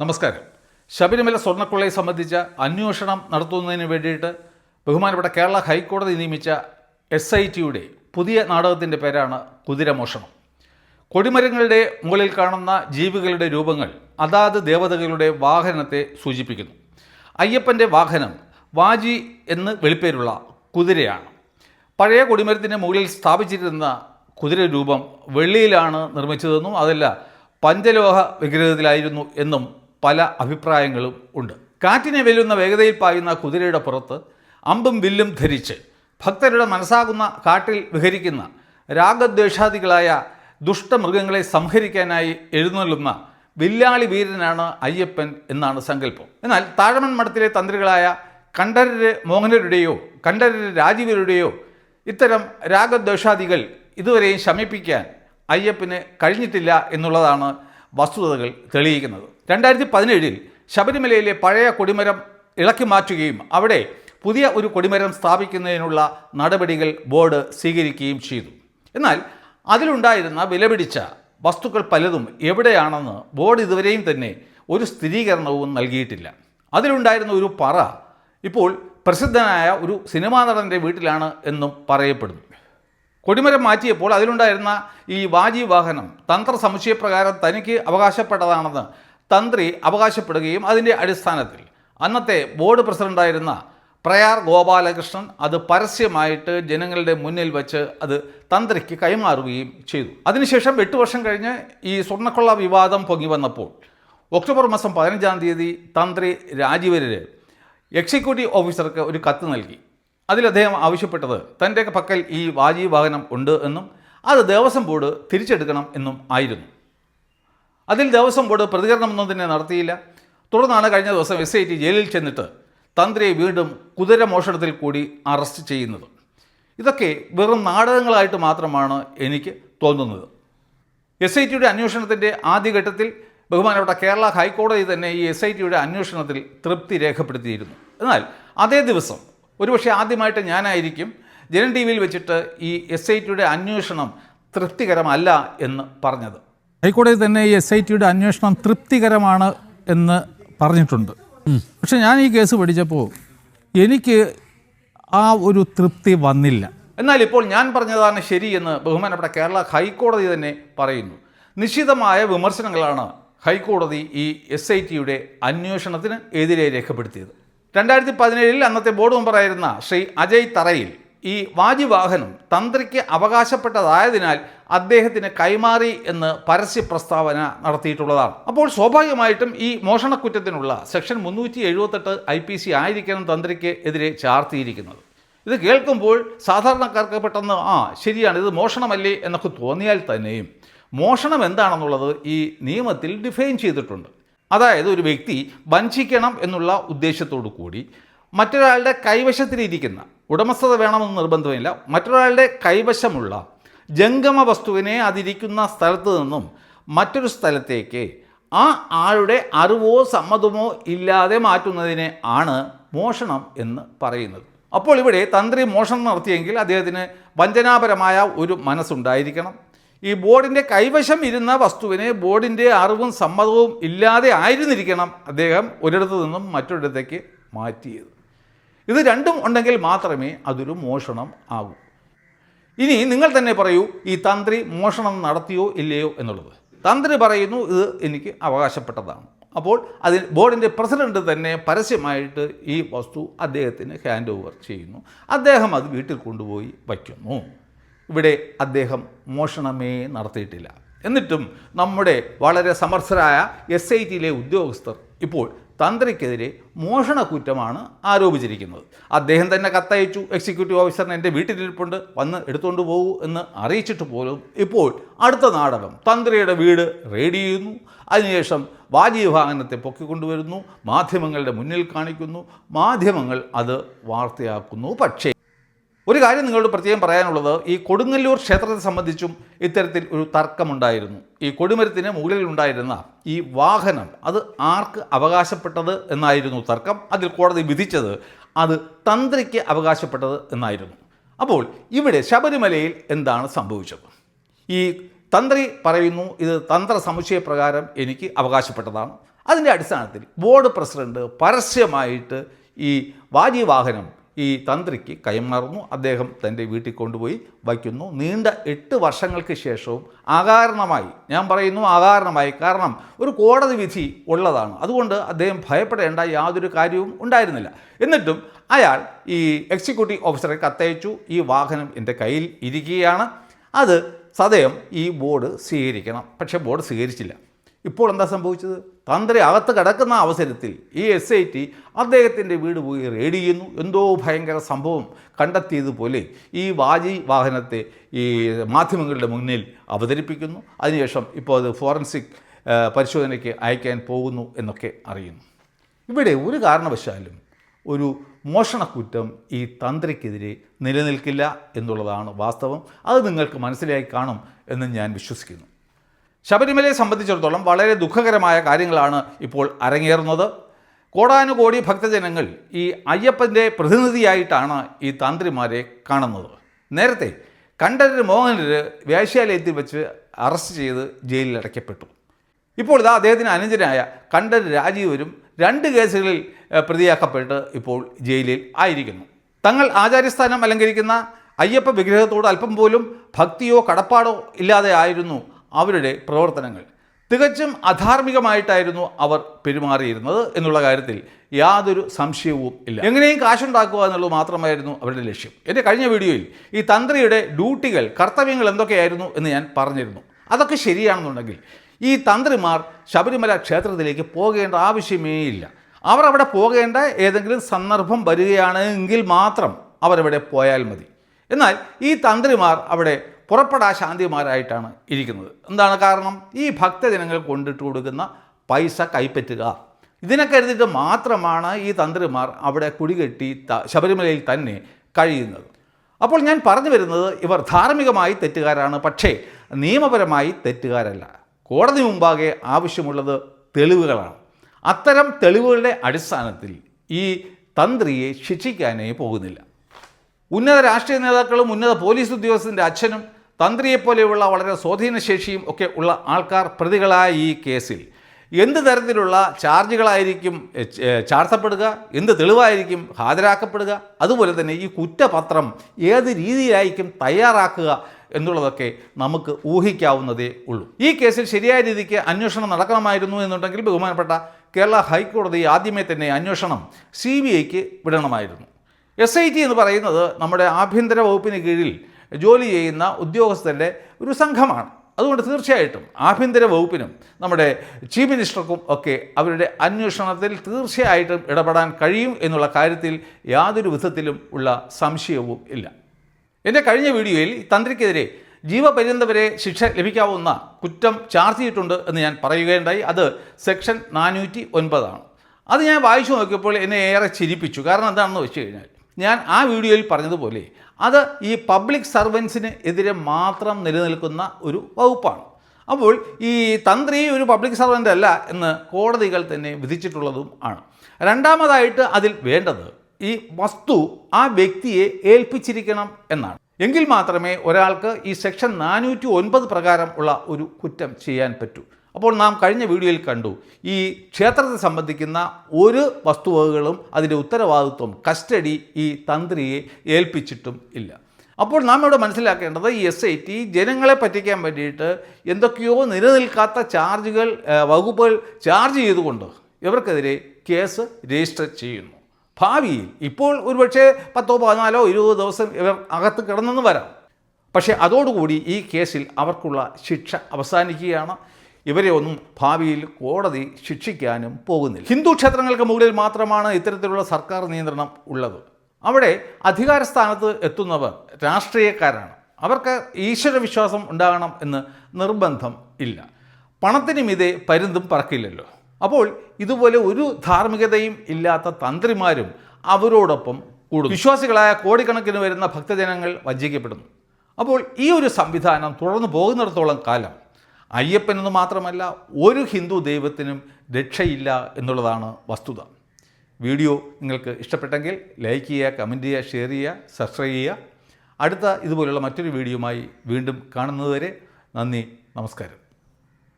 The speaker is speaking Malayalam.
നമസ്കാരം. ശബരിമല സ്വർണക്കൊള്ളയെ സംബന്ധിച്ച അന്വേഷണം നടത്തുന്നതിന് വേണ്ടിയിട്ട് ബഹുമാനപ്പെട്ട കേരള ഹൈക്കോടതി നിയമിച്ച എസ് ഐ ടിയുടെ പുതിയ നാടകത്തിന്റെ പേരാണ് കുതിരമോഷണം. കൊടിമരങ്ങളുടെ മുകളിൽ കാണുന്ന ജീവികളുടെ രൂപങ്ങൾ അതാത് ദേവതകളുടെ വാഹനത്തെ സൂചിപ്പിക്കുന്നു. അയ്യപ്പന്റെ വാഹനം വാജി എന്ന് വെളിപ്പേരുള്ള കുതിരയാണ്. പഴയ കൊടിമരത്തിന്റെ മുകളിൽ സ്ഥാപിച്ചിരുന്ന കുതിര രൂപം വെള്ളിയിലാണ് നിർമ്മിച്ചതെന്നും അതല്ല പഞ്ചലോഹ വിഗ്രഹത്തിലായിരുന്നു എന്നും പല അഭിപ്രായങ്ങളും ഉണ്ട്. കാറ്റിനെ വെല്ലുന്ന വേഗതയിൽ പായുന്ന കുതിരയുടെ പുറത്ത് അമ്പും വില്ലും ധരിച്ച് ഭക്തരുടെ മനസ്സാകുന്ന കാട്ടിൽ വിഹരിക്കുന്ന രാഗദ്വേഷാദികളായ ദുഷ്ടമൃഗങ്ങളെ സംഹരിക്കാനായി എഴുന്നള്ളുന്ന വില്ലാളി വീരനാണ് അയ്യപ്പൻ എന്നാണ് സങ്കല്പം. എന്നാൽ താഴമൺ മഠത്തിലെ തന്ത്രികളായ കണ്ഠരര് മോഹനരുടെയോ കണ്ഠരര് രാജീവരുടെയോ ഇത്തരം രാഗദ്വേഷാദികൾ ഇതുവരെയും ശമിപ്പിക്കാൻ അയ്യപ്പന് കഴിഞ്ഞിട്ടില്ല എന്നുള്ളതാണ് വസ്തുതകൾ തെളിയിക്കുന്നത്. രണ്ടായിരത്തി പതിനേഴിൽ ശബരിമലയിലെ പഴയ കൊടിമരം ഇളക്കി മാറ്റുകയും അവിടെ പുതിയ ഒരു കൊടിമരം സ്ഥാപിക്കുന്നതിനുള്ള നടപടികൾ ബോർഡ് സ്വീകരിക്കുകയും ചെയ്തു. എന്നാൽ അതിലുണ്ടായിരുന്ന വിലപിടിച്ച വസ്തുക്കൾ പലതും എവിടെയാണെന്ന് ബോർഡ് ഇതുവരെയും തന്നെ ഒരു സ്ഥിരീകരണവും നൽകിയിട്ടില്ല. അതിലുണ്ടായിരുന്ന ഒരു പറ ഇപ്പോൾ പ്രസിദ്ധനായ ഒരു സിനിമാ നടന്റെ വീട്ടിലാണ് എന്നും പറയപ്പെടുന്നു. കൊടിമരം മാറ്റിയപ്പോൾ അതിലുണ്ടായിരുന്ന ഈ വാജി വാഹനം തന്ത്ര സമുച്ചയപ്രകാരം തനിക്ക് അവകാശപ്പെട്ടതാണെന്ന് തന്ത്രി അവകാശപ്പെടുകയും അതിന്റെ അടിസ്ഥാനത്തിൽ അന്നത്തെ ബോർഡ് പ്രസിഡന്റായിരുന്ന പ്രയാർ ഗോപാലകൃഷ്ണൻ അത് പരസ്യമായിട്ട് ജനങ്ങളുടെ മുന്നിൽ വച്ച് അത് തന്ത്രിക്ക് കൈമാറുകയും ചെയ്തു. അതിനുശേഷം എട്ട് വർഷം കഴിഞ്ഞ് ഈ സ്വർണക്കൊള്ള വിവാദം പൊങ്ങി വന്നപ്പോൾ ഒക്ടോബർ മാസം പതിനഞ്ചാം തീയതി തന്ത്രി രാജീവരര് എക്സിക്യൂട്ടീവ് ഓഫീസർക്ക് ഒരു കത്ത് നൽകി. അതിൽ അദ്ദേഹം ആവശ്യപ്പെട്ടത് തന്റെ പക്കൽ ഈ വാജി വാഹനം ഉണ്ട് എന്നും അത് ദേവസ്വം ബോർഡ് തിരിച്ചെടുക്കണം എന്നും ആയിരുന്നു. അതിൽ ദേവസ്വം ബോർഡ് പ്രതികരണമൊന്നും തന്നെ നടത്തിയില്ല. തുടർന്നാണ് കഴിഞ്ഞ ദിവസം എസ് ഐ ടി ജയിലിൽ ചെന്നിട്ട് തന്ത്രിയെ വീണ്ടും കുതിരമോഷണത്തിൽ കൂടി അറസ്റ്റ് ചെയ്യുന്നത്. ഇതൊക്കെ വെറും നാടകങ്ങളായിട്ട് മാത്രമാണ് എനിക്ക് തോന്നുന്നത്. എസ് ഐ ടിയുടെ അന്വേഷണത്തിന്റെ ആദ്യഘട്ടത്തിൽ ബഹുമാനപ്പെട്ട കേരള ഹൈക്കോടതി തന്നെ ഈ എസ് ഐ ടിയുടെ അന്വേഷണത്തിൽ തൃപ്തി രേഖപ്പെടുത്തിയിരുന്നു. എന്നാൽ അതേ ദിവസം ഒരുപക്ഷെ ആദ്യമായിട്ട് ഞാനായിരിക്കും ജനൻ ടി വിയിൽ വെച്ചിട്ട് ഈ എസ് ഐ ടിയുടെ അന്വേഷണം തൃപ്തികരമല്ല എന്ന് പറഞ്ഞത്. ഹൈക്കോടതി തന്നെ ഈ എസ് ഐ ടിയുടെ അന്വേഷണം തൃപ്തികരമാണ് എന്ന് പറഞ്ഞിട്ടുണ്ട്. പക്ഷെ ഞാൻ ഈ കേസ് പഠിച്ചപ്പോൾ എനിക്ക് ആ ഒരു തൃപ്തി വന്നില്ല. എന്നാൽ ഇപ്പോൾ ഞാൻ പറഞ്ഞതാണ് ശരിയെന്ന് ബഹുമാനപ്പെട്ട കേരള ഹൈക്കോടതി തന്നെ പറയുന്നു. നിശ്ചിതമായ വിമർശനങ്ങളാണ് ഹൈക്കോടതി ഈ എസ് ഐ ടിയുടെ അന്വേഷണത്തിന് എതിരെ രേഖപ്പെടുത്തിയത്. രണ്ടായിരത്തി പതിനേഴിൽ അന്നത്തെ ബോർഡ് മെമ്പറായിരുന്ന ശ്രീ അജയ് തറയിൽ ഈ വാജിവാഹനം തന്ത്രിക്ക് അവകാശപ്പെട്ടതായതിനാൽ അദ്ദേഹത്തിന് കൈമാറി എന്ന് പരസ്യ പ്രസ്താവന നടത്തിയിട്ടുള്ളതാണ്. അപ്പോൾ സ്വാഭാവികമായിട്ടും ഈ മോഷണക്കുറ്റത്തിനുള്ള സെക്ഷൻ മുന്നൂറ്റി എഴുപത്തെട്ട് ഐ പി സി ആയിരിക്കണം തന്ത്രിക്ക് എതിരെ ചാർത്തിയിരിക്കുന്നത്. ഇത് കേൾക്കുമ്പോൾ സാധാരണക്കാർക്ക് പെട്ടെന്ന് ആ ശരിയാണ് ഇത് മോഷണമല്ലേ? എന്നൊക്കെ തോന്നിയാൽ തന്നെയും മോഷണം എന്താണെന്നുള്ളത് ഈ നിയമത്തിൽ ഡിഫൈൻ ചെയ്തിട്ടുണ്ട്. അതായത് ഒരു വ്യക്തി വഞ്ചിക്കണം എന്നുള്ള ഉദ്ദേശത്തോടു കൂടി മറ്റൊരാളുടെ കൈവശത്തിലിരിക്കുന്ന ഉടമസ്ഥത വേണമെന്ന് നിർബന്ധമില്ല മറ്റൊരാളുടെ കൈവശമുള്ള ജംഗമ വസ്തുവിനെ അതിരിക്കുന്ന സ്ഥലത്ത് നിന്നും മറ്റൊരു സ്ഥലത്തേക്ക് ആ ആളുടെ അറിവോ സമ്മതമോ ഇല്ലാതെ മാറ്റുന്നതിനെ ആണ് മോഷണം എന്ന് പറയുന്നത്. അപ്പോൾ ഇവിടെ തന്ത്രി മോഷണം നടത്തിയെങ്കിൽ അദ്ദേഹത്തിന് വഞ്ചനാപരമായ ഒരു മനസ്സുണ്ടായിരിക്കണം. ഈ ബോർഡിന്റെ കൈവശം ഇരുന്ന വസ്തുവിനെ ബോർഡിന്റെ അറിവും സമ്മതവും ഇല്ലാതെ ആയിരുന്നിരിക്കണം അദ്ദേഹം ഒരിടത്തു നിന്നും മറ്റൊരിടത്തേക്ക് മാറ്റിയത്. ഇത് രണ്ടും ഉണ്ടെങ്കിൽ മാത്രമേ അതൊരു മോഷണം ആകൂ. ഇനി നിങ്ങൾ തന്നെ പറയൂ ഈ തന്ത്രി മോഷണം നടത്തിയോ ഇല്ലയോ എന്നുള്ളത്. തന്ത്രി പറയുന്നു ഇത് എനിക്ക് അവകാശപ്പെട്ടതാണ്. അപ്പോൾ അതിൽ ബോർഡിന്റെ പ്രസിഡന്റ് തന്നെ പരസ്യമായിട്ട് ഈ വസ്തു അദ്ദേഹത്തിന് ഹാൻഡ് ഓവർ ചെയ്യുന്നു. അദ്ദേഹം അത് വീട്ടിൽ കൊണ്ടുപോയി വയ്ക്കുന്നു. ഇവിടെ അദ്ദേഹം മോഷണമേ നടത്തിയിട്ടില്ല. എന്നിട്ടും നമ്മുടെ വളരെ സമർത്ഥരായ എസ് ഐ ടിയിലെ ഉദ്യോഗസ്ഥർ ഇപ്പോൾ തന്ത്രിക്കെതിരെ മോഷണ കുറ്റമാണ് ആരോപിച്ചിരിക്കുന്നത്. അദ്ദേഹം തന്നെ കത്തയച്ചു എക്സിക്യൂട്ടീവ് ഓഫീസറിന് എന്റെ വീട്ടിലിരിപ്പുണ്ട് വന്ന് എടുത്തുകൊണ്ട് പോകൂ എന്ന് അറിയിച്ചിട്ട് പോലും ഇപ്പോൾ അടുത്ത നാടകം തന്ത്രിയുടെ വീട് റെയ്ഡ് ചെയ്യുന്നു. അതിനുശേഷം വാജീവാഹനത്തെ പൊക്കിക്കൊണ്ടുവരുന്നു മാധ്യമങ്ങളുടെ മുന്നിൽ കാണിക്കുന്നു മാധ്യമങ്ങൾ അത് വാർത്തയാക്കുന്നു. പക്ഷേ ഒരു കാര്യം നിങ്ങളോട് പ്രത്യേകം പറയാനുള്ളത് ഈ കൊടുങ്ങല്ലൂർ ക്ഷേത്രത്തെ സംബന്ധിച്ചും ഇത്തരത്തിൽ ഒരു തർക്കമുണ്ടായിരുന്നു. ഈ കൊടിമരത്തിന് മുകളിലുണ്ടായിരുന്ന ഈ വാഹനം അത് ആർക്ക് അവകാശപ്പെട്ടത് എന്നായിരുന്നു തർക്കം. അതിൽ കോടതി വിധിച്ചത് അത് തന്ത്രിക്ക് അവകാശപ്പെട്ടത് എന്നായിരുന്നു. അപ്പോൾ ഇവിടെ ശബരിമലയിൽ എന്താണ് സംഭവിച്ചത്? ഈ തന്ത്രി പറയുന്നു ഇത് തന്ത്ര സമുച്ചയപ്രകാരം എനിക്ക് അവകാശപ്പെട്ടതാണ്. അതിന്റെ അടിസ്ഥാനത്തിൽ ബോർഡ് പ്രസിഡന്റ് പരസ്യമായിട്ട് ഈ വാജി വാഹനം ഈ തന്ത്രിക്ക് കൈമാറുന്നു അദ്ദേഹം തന്റെ വീട്ടിൽ കൊണ്ടുപോയി വയ്ക്കുന്നു. നീണ്ട എട്ട് വർഷങ്ങൾക്ക് ശേഷവും അകാരണമായി ഞാൻ പറയുന്നു അകാരണമായി കാരണം ഒരു കോടതി വിധി ഉള്ളതാണ്. അതുകൊണ്ട് അദ്ദേഹം ഭയപ്പെടേണ്ട യാതൊരു കാര്യവും ഉണ്ടായിരുന്നില്ല. എന്നിട്ടും അയാൾ ഈ എക്സിക്യൂട്ടീവ് ഓഫീസറെ കത്തയച്ചു. ഈ വാഹനം എന്റെ കയ്യിൽ ഇരിക്കുകയാണ്. അത് സദയം ഈ ബോർഡ് സ്വീകരിക്കണം. പക്ഷേ ബോർഡ് സ്വീകരിച്ചില്ല. ഇപ്പോൾ എന്താ സംഭവിച്ചത്? തന്ത്രി അകത്ത് കിടക്കുന്ന അവസരത്തിൽ ഈ എസ് ഐ ടി അദ്ദേഹത്തിന്റെ വീട് പോയി റെയ്ഡ് ചെയ്യുന്നു. എന്തോ ഭയങ്കര സംഭവം കണ്ടെത്തിയതുപോലെ ഈ വാജി വാഹനത്തെ ഈ മാധ്യമങ്ങളുടെ മുന്നിൽ അവതരിപ്പിക്കുന്നു. അതിനുശേഷം ഇപ്പോൾ അത് ഫോറൻസിക് പരിശോധനയ്ക്ക് അയക്കാൻ പോകുന്നു എന്നൊക്കെ അറിയുന്നു. ഇവിടെ ഒരു കാരണവശാലും ഒരു മോഷണക്കുറ്റം ഈ തന്ത്രിക്കെതിരെ നിലനിൽക്കില്ല എന്നുള്ളതാണ് വാസ്തവം. അത് നിങ്ങൾക്ക് മനസ്സിലായി കാണും എന്ന് ഞാൻ വിശ്വസിക്കുന്നു. ശബരിമലയെ സംബന്ധിച്ചിടത്തോളം വളരെ ദുഃഖകരമായ കാര്യങ്ങളാണ് ഇപ്പോൾ അരങ്ങേറുന്നത്. കോടാനുകോടി ഭക്തജനങ്ങൾ ഈ അയ്യപ്പന്റെ പ്രതിനിധിയായിട്ടാണ് ഈ തന്ത്രിമാരെ കാണുന്നത്. നേരത്തെ കണ്ഠരർ മോഹനര് വേശ്യാലയത്തിൽ വെച്ച് അറസ്റ്റ് ചെയ്ത് ജയിലിൽ അടയ്ക്കപ്പെട്ടു. ഇപ്പോൾ ഇതാ അദ്ദേഹത്തിന് അനുജനായ കണ്ഠര് രാജീവരും രണ്ട് കേസുകളിൽ പ്രതിയാക്കപ്പെട്ട് ഇപ്പോൾ ജയിലിൽ ആയിരിക്കുന്നു. തങ്ങൾ ആചാര്യസ്ഥാനം അലങ്കരിക്കുന്ന അയ്യപ്പ വിഗ്രഹത്തോട് അല്പം പോലും ഭക്തിയോ കടപ്പാടോ ഇല്ലാതെ ആയിരുന്നു അവരുടെ പ്രവർത്തനങ്ങൾ. തികച്ചും അധാർമികമായിട്ടായിരുന്നു അവർ പെരുമാറിയിരുന്നത് എന്നുള്ള കാര്യത്തിൽ യാതൊരു സംശയവും ഇല്ല. എങ്ങനെയും കാശുണ്ടാക്കുക എന്നുള്ളത് മാത്രമായിരുന്നു അവരുടെ ലക്ഷ്യം. എന്റെ കഴിഞ്ഞ വീഡിയോയിൽ ഈ തന്ത്രിയുടെ ഡ്യൂട്ടികൾ കർത്തവ്യങ്ങൾ എന്തൊക്കെയായിരുന്നു എന്ന് ഞാൻ പറഞ്ഞിരുന്നു. അതൊക്കെ ശരിയാണെന്നുണ്ടെങ്കിൽ ഈ തന്ത്രിമാർ ശബരിമല ക്ഷേത്രത്തിലേക്ക് പോകേണ്ട ആവശ്യമേ ഇല്ല. അവർ അവിടെ പോകേണ്ട ഏതെങ്കിലും സന്ദർഭം വരികയാണെങ്കിൽ മാത്രം അവരവിടെ പോയാൽ മതി. എന്നാൽ ഈ തന്ത്രിമാർ അവിടെ പുറപ്പെടാ ശാന്തിമാരായിട്ടാണ് ഇരിക്കുന്നത്. എന്താണ് കാരണം? ഈ ഭക്തജനങ്ങൾ കൊണ്ടിട്ട് കൊടുക്കുന്ന പൈസ കൈപ്പറ്റുക. ഇതിനെ കരുതിയിട്ട് മാത്രമാണ് ഈ തന്ത്രിമാർ അവിടെ കുടികെട്ടി ശബരിമലയിൽ തന്നെ കഴിയുന്നത്. അപ്പോൾ ഞാൻ പറഞ്ഞു വരുന്നത് ഇവർ ധാർമ്മികമായി തെറ്റുകാരാണ് പക്ഷേ നിയമപരമായി തെറ്റുകാരല്ല. കോടതി മുമ്പാകെ ആവശ്യമുള്ളത് തെളിവുകളാണ്. അത്തരം തെളിവുകളുടെ അടിസ്ഥാനത്തിൽ ഈ തന്ത്രിയെ ശിക്ഷിക്കാനേ പോകുന്നില്ല. ഉന്നത രാഷ്ട്രീയ നേതാക്കളും ഉന്നത പോലീസ് ഉദ്യോഗസ്ഥന്റെ അച്ഛനും തന്ത്രിയെപ്പോലെയുള്ള വളരെ സ്വാധീനശേഷിയും ഒക്കെ ഉള്ള ആൾക്കാർ പ്രതികളായ ഈ കേസിൽ. എന്ത് തരത്തിലുള്ള ചാർജുകളായിരിക്കും ചാർത്തപ്പെടുക? എന്ത് തെളിവായിരിക്കും? ഹാജരാക്കപ്പെടുക? അതുപോലെ തന്നെ ഈ കുറ്റപത്രം ഏത് രീതിയിലായിരിക്കും തയ്യാറാക്കുക എന്നുള്ളതൊക്കെ നമുക്ക് ഊഹിക്കാവുന്നതേ ഉള്ളൂ. ഈ കേസിൽ ശരിയായ രീതിക്ക് അന്വേഷണം നടക്കണമായിരുന്നു എന്നുണ്ടെങ്കിൽ ബഹുമാനപ്പെട്ട കേരള ഹൈക്കോടതി ആദ്യമേ തന്നെ അന്വേഷണം സി ബി ഐക്ക് വിടണമായിരുന്നു. എസ് ഐ ടി എന്ന് പറയുന്നത് നമ്മുടെ ആഭ്യന്തര വകുപ്പിന് കീഴിൽ ജോലി ചെയ്യുന്ന ഉദ്യോഗസ്ഥരുടെ ഒരു സംഘമാണ്. അതുകൊണ്ട് തീർച്ചയായിട്ടും ആഭ്യന്തര വകുപ്പിനും നമ്മുടെ ചീഫ് മിനിസ്റ്റർക്കും ഒക്കെ അവരുടെ അന്വേഷണത്തിൽ തീർച്ചയായിട്ടും ഇടപെടാൻ കഴിയും എന്നുള്ള കാര്യത്തിൽ യാതൊരു വിധത്തിലും ഉള്ള സംശയവും ഇല്ല. എന്റെ കഴിഞ്ഞ വീഡിയോയിൽ തന്ത്രിക്കെതിരെ ജീവപര്യന്തം വരെ ശിക്ഷ ലഭിക്കാവുന്ന കുറ്റം ചാർജ് ചെയ്തിട്ടുണ്ട് എന്ന് ഞാൻ പറയുകയുണ്ടായി. അത് സെക്ഷൻ നാനൂറ്റി ഒൻപതാണ് അത് ഞാൻ വായിച്ചു നോക്കിയപ്പോൾ എന്നെ ഏറെ ചിരിപ്പിച്ചു. കാരണം എന്താണെന്ന് വെച്ച് കഴിഞ്ഞാൽ ഞാൻ ആ വീഡിയോയിൽ പറഞ്ഞതുപോലെ അത് ഈ പബ്ലിക് സർവൻസിന് എതിരെ മാത്രം നിലനിൽക്കുന്ന ഒരു വകുപ്പാണ്. അപ്പോൾ ഈ തന്ത്രി ഒരു പബ്ലിക് സർവന്റ് അല്ല എന്ന് കോടതികൾ തന്നെ വിധിച്ചിട്ടുള്ളതും ആണ്. രണ്ടാമതായിട്ട് അതിൽ വേണ്ടത് ഈ വസ്തു ആ വ്യക്തിയെ ഏൽപ്പിച്ചിരിക്കണം എന്നാണ്. എങ്കിൽ മാത്രമേ ഒരാൾക്ക് ഈ സെക്ഷൻ നാനൂറ്റി പ്രകാരം ഉള്ള ഒരു കുറ്റം ചെയ്യാൻ പറ്റൂ. അപ്പോൾ നാം കഴിഞ്ഞ വീഡിയോയിൽ കണ്ടു ഈ ക്ഷേത്രത്തെ സംബന്ധിക്കുന്ന ഒരു വസ്തുവകകളും അതിന്റെ ഉത്തരവാദിത്വം കസ്റ്റഡി ഈ തന്ത്രിയെ ഏൽപ്പിച്ചിട്ടും ഇല്ല. അപ്പോൾ നാം ഇവിടെ മനസ്സിലാക്കേണ്ടത് ഈ എസ് ഐ ടി ജനങ്ങളെ പറ്റിക്കാൻ വേണ്ടിയിട്ട് എന്തൊക്കെയോ നിലനിൽക്കാത്ത ചാർജുകൾ വകുപ്പുകൾ ചാർജ് ചെയ്തുകൊണ്ട് ഇവർക്കെതിരെ കേസ് രജിസ്റ്റർ ചെയ്യുന്നു. ഭാവിയിൽ ഇപ്പോൾ ഒരുപക്ഷെ പത്തോ പതിനാലോ ഇരുപതോ ദിവസം ഇവർ അകത്ത് കിടന്നെന്ന് വരാം. പക്ഷേ അതോടുകൂടി ഈ കേസിൽ അവർക്കുള്ള ശിക്ഷ അവസാനിക്കുകയാണ്. ഇവരെ ഒന്നും ഭാവിയിൽ കോടതി ശിക്ഷിക്കാനും പോകുന്നില്ല. ഹിന്ദു ക്ഷേത്രങ്ങൾക്ക് മുകളിൽ മാത്രമാണ് ഇത്തരത്തിലുള്ള സർക്കാർ നിയന്ത്രണം ഉള്ളത്. അവിടെ അധികാരസ്ഥാനത്ത് എത്തുന്നവർ രാഷ്ട്രീയക്കാരാണ്. അവർക്ക് ഈശ്വരവിശ്വാസം ഉണ്ടാകണം എന്ന് നിർബന്ധം ഇല്ല. പണത്തിന് മീതെ പരുന്തും പറക്കില്ലല്ലോ. അപ്പോൾ ഇതുപോലെ ഒരു ധാർമ്മികതയും ഇല്ലാത്ത തന്ത്രിമാരും അവരോടൊപ്പം കൂടും വിശ്വാസികളായ കോടിക്കണക്കിന് വരുന്ന ഭക്തജനങ്ങൾ വഞ്ചിക്കപ്പെടുന്നു. അപ്പോൾ ഈ ഒരു സംവിധാനം തുടർന്ന് പോകുന്നിടത്തോളം കാലം അയ്യപ്പനെന്ന് മാത്രമല്ല ഒരു ഹിന്ദു ദൈവത്തിനും രക്ഷയില്ല എന്നുള്ളതാണ് വസ്തുത. വീഡിയോ നിങ്ങൾക്ക് ഇഷ്ടപ്പെട്ടെങ്കിൽ ലൈക്ക് ചെയ്യുക കമന്റ് ചെയ്യുക ഷെയർ ചെയ്യുക സബ്സ്ക്രൈബ് ചെയ്യുക. അടുത്ത ഇതുപോലുള്ള മറ്റൊരു വീഡിയോയുമായി വീണ്ടും കാണുന്നതുവരെ നന്ദി നമസ്കാരം.